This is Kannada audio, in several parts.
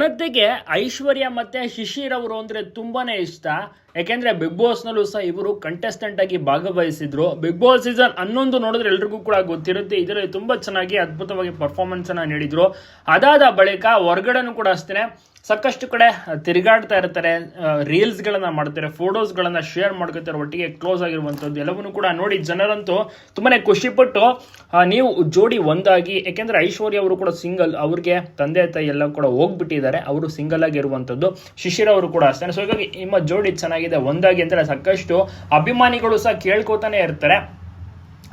ಜನತೆಗೆ ಐಶ್ವರ್ಯ ಮತ್ತೆ ಶಿಶಿರ್ ಅವರು ಅಂದ್ರೆ ತುಂಬಾನೇ ಇಷ್ಟ. ಯಾಕೆಂದ್ರೆ ಬಿಗ್ ಬಾಸ್ ನಲ್ಲೂ ಸಹ ಇವರು ಕಂಟೆಸ್ಟೆಂಟ್ ಆಗಿ ಭಾಗವಹಿಸಿದ್ರು. ಬಿಗ್ ಬಾಸ್ ಸೀಸನ್ ಹನ್ನೊಂದು ನೋಡಿದ್ರೆ ಎಲ್ರಿಗೂ ಕೂಡ ಗೊತ್ತಿರುತ್ತೆ. ಇದರಲ್ಲಿ ತುಂಬಾ ಚೆನ್ನಾಗಿ ಅದ್ಭುತವಾಗಿ ಪರ್ಫಾರ್ಮೆನ್ಸ್ ಅನ್ನ ನೀಡಿದ್ರು. ಅದಾದ ಬಳಿಕ ಹೊರಗಡೆನೂ ಕೂಡ ಅಷ್ಟೇ ಸಾಕಷ್ಟು ಕಡೆ ತಿರುಗಾಡ್ತಾ ಇರ್ತಾರೆ ರೀಲ್ಸ್ ಗಳನ್ನ ಮಾಡ್ತಾರೆ ಫೋಟೋಸ್ ಗಳನ್ನ ಶೇರ್ ಮಾಡ್ಕೋತಾರೆ, ಒಟ್ಟಿಗೆ ಕ್ಲೋಸ್ ಆಗಿರುವಂತದ್ದು ಎಲ್ಲವನ್ನೂ ಕೂಡ ನೋಡಿ ಜನರಂತೂ ತುಂಬಾನೇ ಖುಷಿಪಟ್ಟು ನೀವು ಜೋಡಿ ಒಂದಾಗಿ ಯಾಕೆಂದ್ರೆ ಐಶ್ವರ್ಯ ಅವರು ಕೂಡ ಸಿಂಗಲ್ ಅವ್ರಿಗೆ ತಂದೆ, ತಾಯಿ ಎಲ್ಲ ಕೂಡ ಹೋಗ್ಬಿಟ್ಟಿದ್ದಾರೆ, ಅವರು ಸಿಂಗಲ್ ಆಗಿ ಇರುವಂತದ್ದು ಶಿಶಿರ್ ಅವರು ಕೂಡ ಅಷ್ಟೇ ಸೊ ಹೀಗಾಗಿ ನಿಮ್ಮ ಜೋಡಿ ಚೆನ್ನಾಗಿದೆ, ಒಂದಾಗಿ ಅಂತ ಸಾಕಷ್ಟು ಅಭಿಮಾನಿಗಳು ಸಹ ಕೇಳ್ಕೊತಾನೆ ಇರ್ತಾರೆ.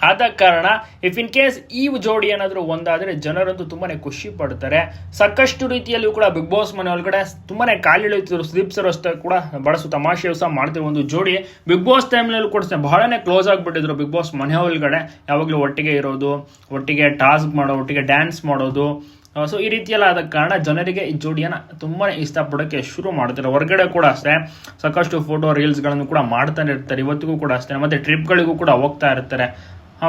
ಆದ ಕಾರಣ ಇಫ್ ಇನ್ ಕೇಸ್ ಈ ಜೋಡಿ ಏನಾದರೂ ಒಂದಾದರೆ ಜನರಂತೂ ತುಂಬಾನೇ ಖುಷಿ ಪಡ್ತಾರೆ. ಸಾಕಷ್ಟು ರೀತಿಯಲ್ಲೂ ಕೂಡ ಬಿಗ್ ಬಾಸ್ ಮನೆ ಒಳಗಡೆ ತುಂಬಾನೇ ಕಾಲಿಳಿತಿದ್ರು ಸುದೀಪ್ ಸರ್ ಅಷ್ಟೇ ಕೂಡ ಬಳಸು ತಮಾಷೆ ಸಹ ಮಾಡ್ತಿರೋ ಒಂದು ಜೋಡಿ. ಬಿಗ್ ಬಾಸ್ ಟೈಮ್ನಲ್ಲೂ ಕೂಡ ಬಹಳನೇ ಕ್ಲೋಸ್ ಆಗಿಬಿಟ್ಟಿದ್ರು ಬಿಗ್ ಬಾಸ್ ಮನೆ ಒಳಗಡೆ. ಯಾವಾಗಲೂ ಒಟ್ಟಿಗೆ ಇರೋದು, ಒಟ್ಟಿಗೆ ಟಾಸ್ಕ್ ಮಾಡೋದು ಒಟ್ಟಿಗೆ ಡ್ಯಾನ್ಸ್ ಮಾಡೋದು. ಸೊ ಈ ರೀತಿಯೆಲ್ಲ ಆದ ಕಾರಣ ಜನರಿಗೆ ಈ ಜೋಡಿಯನ್ನು ತುಂಬಾನೇ ಇಷ್ಟಪಡೋಕ್ಕೆ ಶುರು ಮಾಡ್ತಾರೆ. ಹೊರಗಡೆ ಕೂಡ ಅಷ್ಟೇ, ಸಾಕಷ್ಟು ಫೋಟೋ ರೀಲ್ಸ್ಗಳನ್ನು ಕೂಡ ಮಾಡ್ತಾನೆ ಇರ್ತಾರೆ. ಇವತ್ತಿಗೂ ಕೂಡ ಅಷ್ಟೇ, ಮತ್ತೆ ಟ್ರಿಪ್ಗಳಿಗೂ ಕೂಡ ಹೋಗ್ತಾ ಇರ್ತಾರೆ.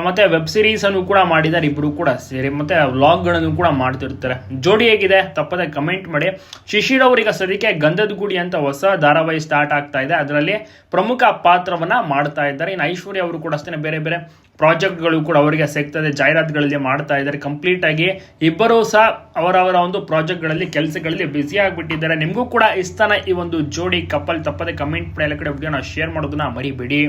ಮತ್ತೆ ವೆಬ್ ಸೀರೀಸ್ ಅನ್ನು ಕೂಡ ಮಾಡಿದ್ದಾರೆ ಇಬ್ಬರು ಕೂಡ ಸೇರಿ. ಮತ್ತೆ ವ್ಲಾಗ್ಗಳನ್ನು ಕೂಡ ಮಾಡ್ತಿರ್ತಾರೆ. ಜೋಡಿ ಹೇಗಿದೆ? ತಪ್ಪದೆ ಕಮೆಂಟ್ ಮಾಡಿ. ಶಿಶಿರ್ ಅವರಿಗೆ ಸದ್ಯಕ್ಕೆ ಗಂಧದ ಗುಡಿ ಅಂತ ಹೊಸ ಧಾರಾವಾಹಿ ಸ್ಟಾರ್ಟ್ ಆಗ್ತಾ ಇದೆ. ಅದರಲ್ಲಿ ಪ್ರಮುಖ ಪಾತ್ರವನ್ನ ಮಾಡ್ತಾ ಇದ್ದಾರೆ. ಇನ್ನು ಐಶ್ವರ್ಯ ಅವರು ಕೂಡ ಅಷ್ಟೇ ಬೇರೆ ಬೇರೆ ಪ್ರಾಜೆಕ್ಟ್ಗಳು ಕೂಡ ಅವರಿಗೆ ಸಿಗ್ತದೆ ಜಾಹೀರಾತುಗಳಲ್ಲಿ ಮಾಡ್ತಾ ಇದ್ದಾರೆ. ಕಂಪ್ಲೀಟ್ ಆಗಿ ಇಬ್ಬರೂ ಸಹ ಅವರವರ ಒಂದು ಪ್ರಾಜೆಕ್ಟ್ಗಳಲ್ಲಿ ಕೆಲಸಗಳಲ್ಲಿ ಬ್ಯುಸಿ ಆಗಿಬಿಟ್ಟಿದ್ದಾರೆ. ನಿಮಗೂ ಕೂಡ ಇಷ್ಟನ ಈ ಒಂದು ಜೋಡಿ ಕಪಲ್? ತಪ್ಪದೆ ಕಮೆಂಟ್ ಮಾಡಿ. ಎಲ್ಲ ಕಡೆ ವಿಡಿಯೋನ ಶೇರ್ ಮಾಡೋದನ್ನ ಮರಿಬೇಡಿ.